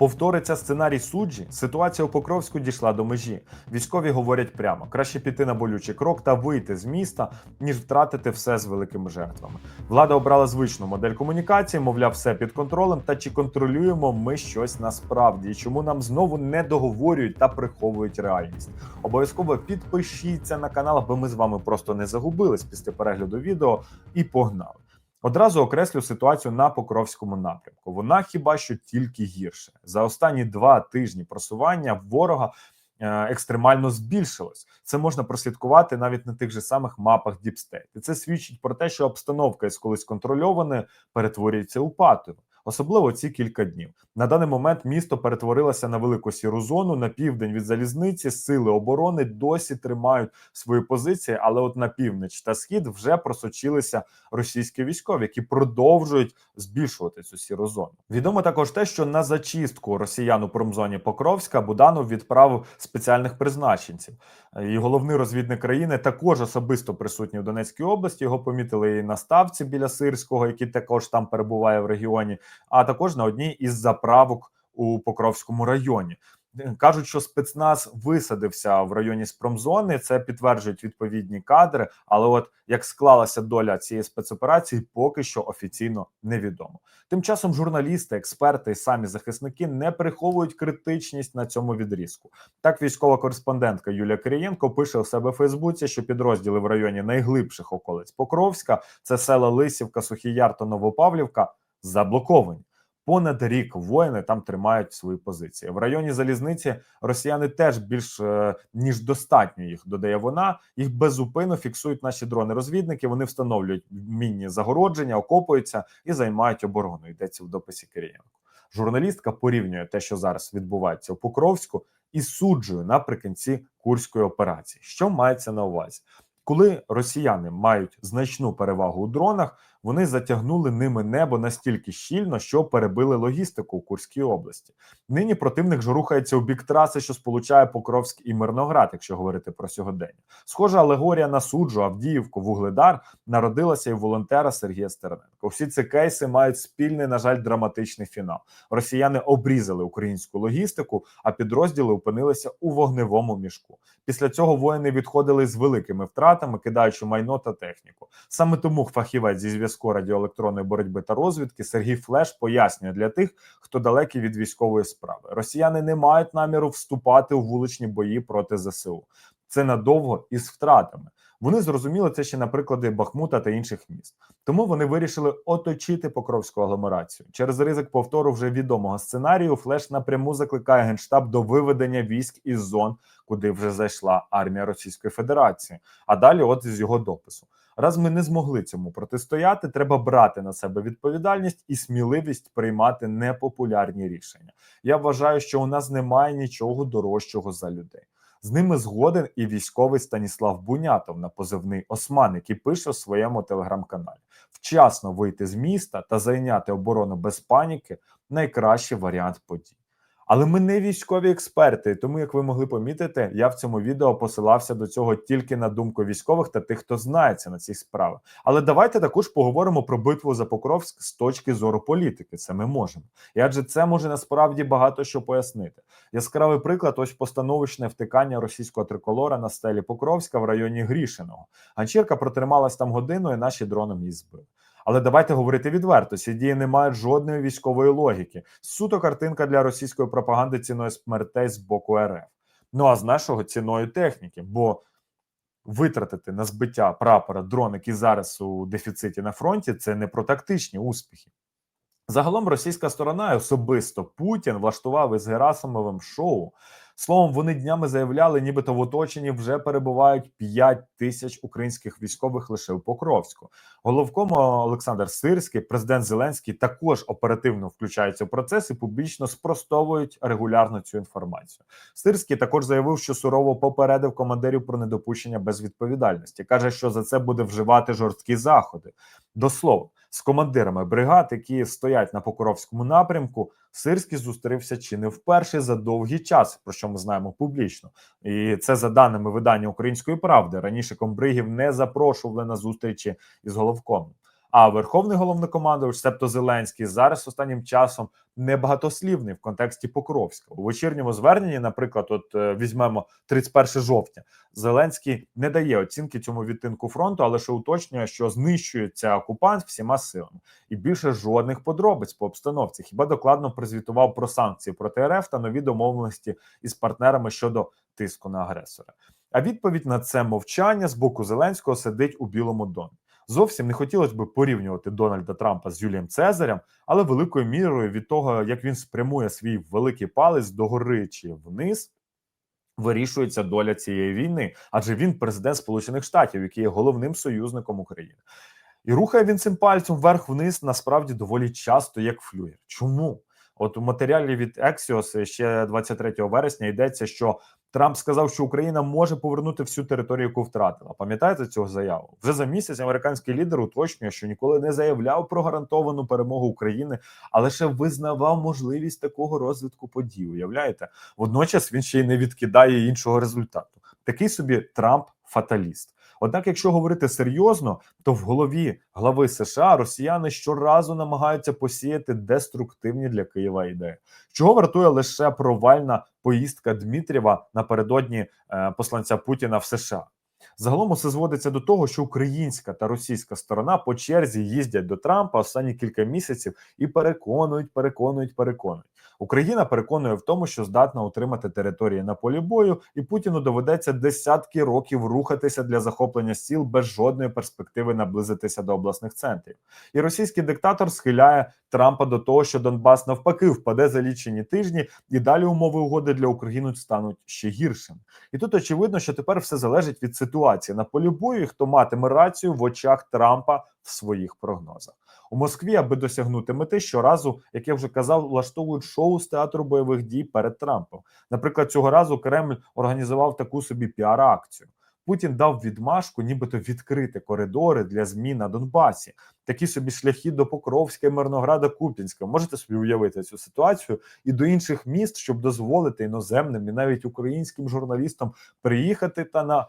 Повториться сценарій суджі. Ситуація у Покровську дійшла до межі. Військові говорять прямо: краще піти на болючий крок та вийти з міста, ніж втратити все з великими жертвами. Влада обрала звичну модель комунікації, мовляв, все під контролем. Та чи контролюємо ми щось насправді? І чому нам знову не договорюють та приховують реальність? Обов'язково підпишіться на канал, аби ми з вами просто не загубились після перегляду відео і погнали. Одразу окреслю ситуацію на Покровському напрямку. Вона хіба що тільки гірше. За останні два тижні просування ворога е, екстремально збільшилось. Це можна прослідкувати навіть на тих же самих мапах Діпстейт. І це свідчить про те, що обстановка із колись контрольованою перетворюється у патову. Особливо ці кілька днів на даний момент місто перетворилося на велику сіру зону на південь від залізниці. Сили оборони досі тримають свої позиції, але от на північ та схід вже просочилися російські військові, які продовжують збільшувати цю сіру зону. Відомо також те, що на зачистку росіян у промзоні Покровська Буданов відправив спеціальних призначенців. І головний розвідник країни також особисто присутній у Донецькій області. Його помітили і на ставці біля Сирського, який також там перебуває в регіоні, а також на одній із заправок у Покровському районі. Кажуть, що спецназ висадився в районі спромзони. Це підтверджують відповідні кадри. Але от як склалася доля цієї спецоперації, поки що офіційно невідомо. Тим часом журналісти, експерти і самі захисники не приховують критичність на цьому відрізку. Так, військова кореспондентка Юлія Кирієнко пише у себе в Фейсбуці, що підрозділи в районі найглибших околиць Покровська, це села Лисівка, Сухіяр та Новопавлівка, заблоковані. Понад рік воїни там тримають свої позиції в районі залізниці. Росіяни теж більш е, ніж достатньо їх додає вона. Їх безупинно фіксують наші дрони-розвідники. Вони встановлюють мінні загородження, окопуються і займають оборону. Йдеться в дописі Кирієнко. Журналістка порівнює те, що зараз відбувається у Покровську, і суджує наприкінці курської операції. Що мається на увазі? Коли росіяни мають значну перевагу у дронах, вони затягнули ними небо настільки щільно, що перебили логістику у Курській області. Нині противник ж рухається у бік траси, що сполучає Покровськ і Мирноград, якщо говорити про сьогодення. Схожа алегорія на суджу, Авдіївку, Вугледар народилася і волонтера Сергія Стерненко. Всі ці кейси мають спільний, на жаль, драматичний фінал. Росіяни обрізали українську логістику, а підрозділи опинилися у вогневому мішку. Після цього воїни відходили з великими втратами, кидаючи майно та техніку. Саме тому фахівець зі зв'язку радіоелектронної боротьби та розвідки Сергій Флеш пояснює для тих, хто далекий від військової справи. Росіяни не мають наміру вступати у вуличні бої проти ЗСУ. Це надовго із втратами. Вони зрозуміли це ще на приклади Бахмута та інших міст. Тому вони вирішили оточити Покровську агломерацію. Через ризик повтору вже відомого сценарію. Флеш напряму закликає генштаб до виведення військ із зон, куди вже зайшла армія Російської Федерації. А далі, от із його допису. Раз ми не змогли цьому протистояти, треба брати на себе відповідальність і сміливість приймати непопулярні рішення. Я вважаю, що у нас немає нічого дорожчого за людей. З ними згоден і військовий Станіслав Бунятов на позивний Осман, який пише у своєму телеграм-каналі: вчасно вийти з міста та зайняти оборону без паніки найкращий варіант подій. Але ми не військові експерти, тому як ви могли помітити, я в цьому відео посилався до цього тільки на думку військових та тих, хто знається на цих справах. Але давайте також поговоримо про битву за Покровськ з точки зору політики. Це ми можемо, і адже це може насправді багато що пояснити. Яскравий приклад: ось постановочне втикання російського триколора на стелі Покровська в районі Грішиного. Ганчірка протрималась там годину, і наші дроном її збили. Але давайте говорити відверто: ці дії не мають жодної військової логіки. Суто картинка для російської пропаганди ціною смертей з боку РФ. Ну а з нашого ціною техніки, бо витратити на збиття прапора дрон, який зараз у дефіциті на фронті, це не про тактичні успіхи. Загалом російська сторона особисто Путін влаштував із Герасимовим шоу. Словом, вони днями заявляли, нібито в оточенні вже перебувають 5 тисяч українських військових лише у Покровську. Головком Олександр Сирський, президент Зеленський також оперативно включаються в процес і публічно спростовують регулярно цю інформацію. Сирський також заявив, що сурово попередив командирів про недопущення безвідповідальності. каже, що за це буде вживати жорсткі заходи. До слова, з командирами бригад, які стоять на Покровському напрямку, Сирський зустрівся чи не вперше за довгий час, про що ми знаємо публічно, і це за даними видання Української правди. Раніше комбригів не запрошували на зустрічі із головком. А верховний головнокомандувач, себто Зеленський, зараз останнім часом небагатослівний в контексті Покровська. У вечірньому зверненні, наприклад, от е, візьмемо 31 жовтня. Зеленський не дає оцінки цьому відтинку фронту, але ще уточнює, що знищується окупант всіма силами, і більше жодних подробиць по обстановці. Хіба докладно призвітував про санкції проти РФ та нові домовленості із партнерами щодо тиску на агресора. А відповідь на це мовчання з боку Зеленського сидить у Білому домі. Зовсім не хотілося б порівнювати Дональда Трампа з Юлієм Цезарем, але великою мірою від того, як він спрямує свій великий палець догори чи вниз, вирішується доля цієї війни, адже він президент Сполучених Штатів, який є головним союзником України. І рухає він цим пальцем вверх-вниз насправді доволі часто, як флюєр. Чому? От у матеріалі від Axios ще 23 вересня йдеться, що Трамп сказав, що Україна може повернути всю територію, яку втратила. Пам'ятаєте цю заяву? Вже за місяць американський лідер уточнює, що ніколи не заявляв про гарантовану перемогу України, а лише визнавав можливість такого розвитку подій. Уявляєте? Водночас він ще й не відкидає іншого результату. Такий собі Трамп фаталіст. Однак, якщо говорити серйозно, то в голові глави США росіяни щоразу намагаються посіяти деструктивні для Києва ідеї, чого вартує лише провальна поїздка Дмитрєва напередодні е, посланця Путіна в США. Загалом усе зводиться до того, що українська та російська сторона по черзі їздять до Трампа останні кілька місяців і переконують, переконують, переконують. Україна переконує в тому, що здатна утримати території на полі бою, і Путіну доведеться десятки років рухатися для захоплення сіл без жодної перспективи наблизитися до обласних центрів. І російський диктатор схиляє Трампа до того, що Донбас навпаки впаде за лічені тижні, і далі умови угоди для України стануть ще гіршими. І тут очевидно, що тепер все залежить від ситуації на полі бою, і хто матиме рацію в очах Трампа в своїх прогнозах. У Москві, аби досягнути мети, щоразу, як я вже казав, влаштовують шоу з театру бойових дій перед Трампом. Наприклад, цього разу Кремль організував таку собі піар-акцію. Путін дав відмашку, нібито відкрити коридори для змін на Донбасі, такі собі шляхи до Покровська, Мирнограда, Куп'янська. Можете собі уявити цю ситуацію і до інших міст, щоб дозволити іноземним і навіть українським журналістам приїхати та на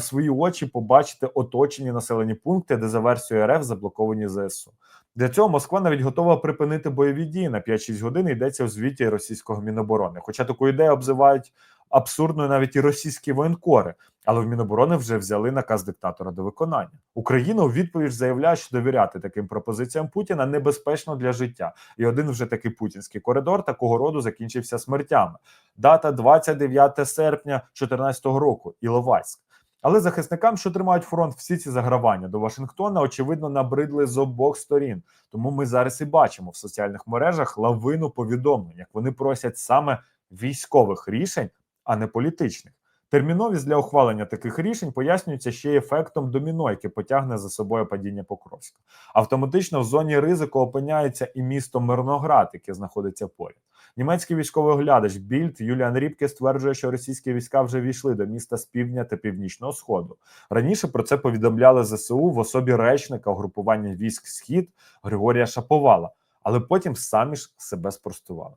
свої очі побачити оточені населені пункти, де за версією РФ заблоковані ЗСУ. Для цього Москва навіть готова припинити бойові дії на 5-6 годин. Йдеться у звіті російського міноборони. Хоча таку ідею обзивають абсурдною навіть і російські воєнкори, але в Міноборони вже взяли наказ диктатора до виконання. Україна у відповідь заявляє, що довіряти таким пропозиціям Путіна небезпечно для життя. І один вже такий путінський коридор такого роду закінчився смертями. Дата 29 серпня 2014 року. Іловайськ. Але захисникам, що тримають фронт, всі ці загравання до Вашингтона, очевидно, набридли з обох сторін. Тому ми зараз і бачимо в соціальних мережах лавину повідомлень, як вони просять саме військових рішень, а не політичних. Терміновість для ухвалення таких рішень пояснюється ще ефектом доміно, яке потягне за собою падіння Покровська. Автоматично в зоні ризику опиняється і місто Мирноград, яке знаходиться поряд. Німецький військовий оглядач Більд Юліан Ріпке стверджує, що російські війська вже війшли до міста з півдня та північного сходу. Раніше про це повідомляли ЗСУ в особі речника угрупування військ Схід Григорія Шаповала, але потім самі ж себе спростували.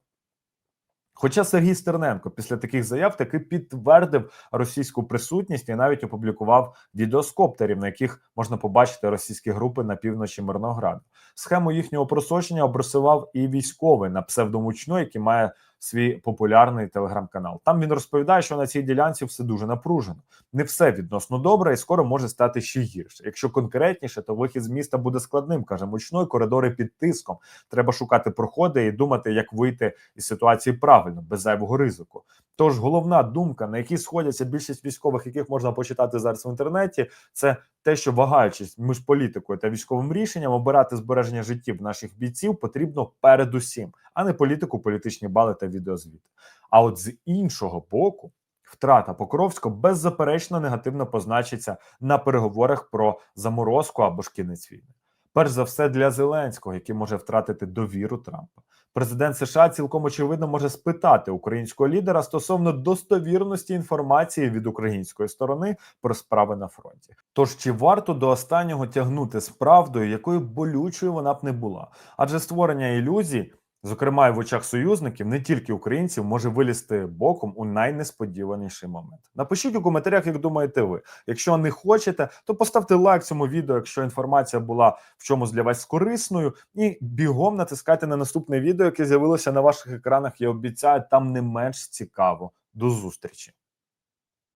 Хоча Сергій Стерненко після таких заяв таки підтвердив російську присутність і навіть опублікував відео з коптерів, на яких можна побачити російські групи на півночі Мирнограду. Схему їхнього просочення обрисував і військовий на псевдомучну, який має свій популярний телеграм-канал. Там він розповідає, що на цій ділянці все дуже напружено. Не все відносно добре, і скоро може стати ще гірше. Якщо конкретніше, то вихід з міста буде складним. каже мучной, коридори під тиском. Треба шукати проходи і думати, як вийти із ситуації правильно, без зайвого ризику. Тож головна думка, на якій сходяться більшість військових, яких можна почитати зараз в інтернеті, це те, що вагаючись між політикою та військовим рішенням, обирати збереження життів наших бійців потрібно передусім, а не політику, політичні бали та відеозвіти. А от з іншого боку. Втрата Покровського беззаперечно негативно позначиться на переговорах про заморозку або ж кінець війни. Перш за все для Зеленського, який може втратити довіру Трампа. Президент США цілком очевидно може спитати українського лідера стосовно достовірності інформації від української сторони про справи на фронті. Тож чи варто до останнього тягнути з правдою, якою болючою вона б не була? Адже створення ілюзій Зокрема, і в очах союзників, не тільки українців, може вилізти боком у найнесподіваніший момент. Напишіть у коментарях, як думаєте ви. Якщо не хочете, то поставте лайк цьому відео, якщо інформація була в чомусь для вас корисною, і бігом натискайте на наступне відео, яке з'явилося на ваших екранах. Я обіцяю, там не менш цікаво. До зустрічі.